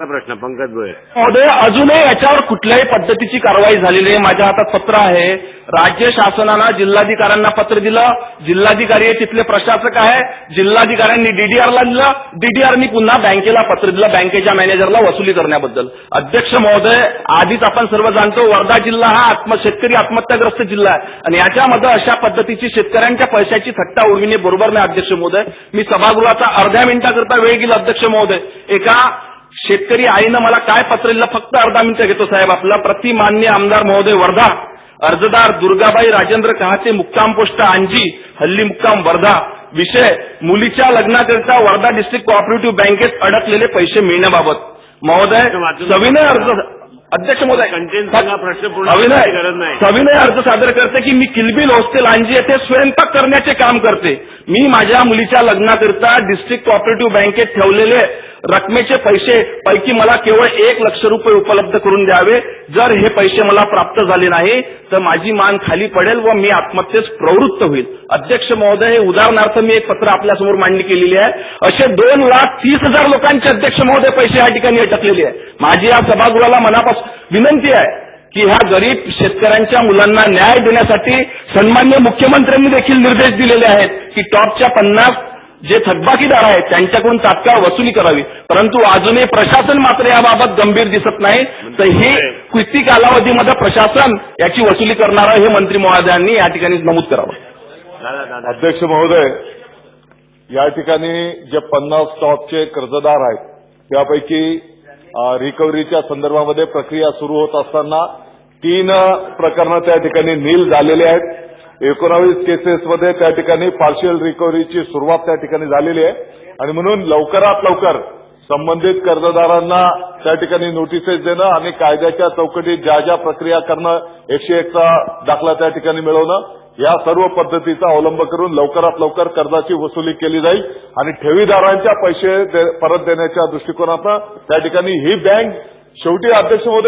प्रश्न पंकज भोयर महोदय अजूनही याच्यावर कुठल्याही पद्धतीची कारवाई झालेली आहे माझ्या हातात पत्र आहे. राज्य शासनानं जिल्हाधिकाऱ्यांना पत्र दिलं. जिल्हाधिकारी तिथले प्रशासक आहे. जिल्हाधिकाऱ्यांनी डीडीआरला दिलं. डीडीआरनी पुन्हा बँकेला पत्र दिलं बँकेच्या मॅनेजरला वसुली करण्याबद्दल. अध्यक्ष महोदय आधीच आपण सर्व जाणतो वर्धा जिल्हा हा आत्म शेतकरी आत्महत्याग्रस्त जिल्हा आहे. आणि याच्यामध्ये अशा पद्धतीची शेतकऱ्यांच्या पैशाची थट्टा उडविणे बरोबर नाही अध्यक्ष महोदय. मी सभागृहाचा अर्ध्या मिनिटाकरता वेळ गेला अध्यक्ष महोदय. एका शेतकरी आईनं मला काय पत्र लिहिलं फक्त अर्धा मिनिटं घेतो साहेब. आपला प्रतिमान्य आमदार महोदय वर्धा अर्जदार दुर्गाबाई राजेंद्र कहाते मुक्काम पोस्ट अंजी हल्ली मुक्काम वर्धा. विषय मुलीच्या लग्नाकरिता वर्धा डिस्ट्रिक्ट कोऑपरेटिव्ह बँकेत अडकलेले पैसे मिळण्याबाबत. महोदय सविनय अर्ज अध्यक्ष महोदय सविनय सविनय अर्ज सादर करते की मी किलबिल हॉस्टेल अंजी येथे स्वयंपाक करण्याचे काम करते. मी माझ्या मुलीच्या लग्नाकरिता डिस्ट्रिक्ट कोऑपरेटिव्ह बँकेत ठेवलेले रकमेचे पैसे पैकी मला केवळ एक लक्ष रुपये उपलब्ध करून द्यावे. जर हे पैसे मला प्राप्त झाले नाही तर माझी मान खाली पडेल व मी आत्महत्येस प्रवृत्त होईल. अध्यक्ष महोदय हे उदाहरणार्थ मी एक पत्र आपल्यासमोर मांडणी केलेली आहे. असे दोन लाख तीस हजार लोकांचे अध्यक्ष महोदय पैसे या ठिकाणी अटकलेले आहे माझी या सभागृहाला मनापासून विनंती आहे की ह्या गरीब शेतकऱ्यांच्या मुलांना न्याय देण्यासाठी सन्मान्य मुख्यमंत्र्यांनी देखील निर्देश दिलेले आहेत की टॉपच्या पन्नास जे थकबाकीदार आहेत त्यांच्याकडून तात्काळ वसुली करावी. परंतु अजूनही प्रशासन मात्र याबाबत गंभीर दिसत नाही. तर हे किती कालावधीमध्ये प्रशासन याची वसुली करणार हे मंत्री महोदयांनी या ठिकाणी नमूद करावं. अध्यक्ष महोदय या ठिकाणी जे पन्नास स्टॉकचे कर्जदार आहेत त्यापैकी रिकव्हरीच्या संदर्भामध्ये प्रक्रिया सुरू होत असताना तीन प्रकरणं त्या ठिकाणी नील झालेले आहेत. एकोणावीस केसेसमध्ये त्या ठिकाणी पार्शियल रिकव्हरीची सुरुवात त्या ठिकाणी झालेली आहे. आणि म्हणून लवकरात लवकर संबंधित कर्जदारांना त्या ठिकाणी नोटिसेस देणं आणि कायद्याच्या चौकटीत ज्या ज्या प्रक्रिया करणं एकशे एकचा दाखला त्या ठिकाणी मिळवणं या सर्व पद्धतीचा अवलंब करून लवकरात लवकर कर्जाची वसुली केली जाईल. आणि ठेवीदारांच्या पैसे दे- परत देण्याच्या दृष्टिकोनातून त्या ठिकाणी ही बँक शेवटी अध्यक्ष महोदय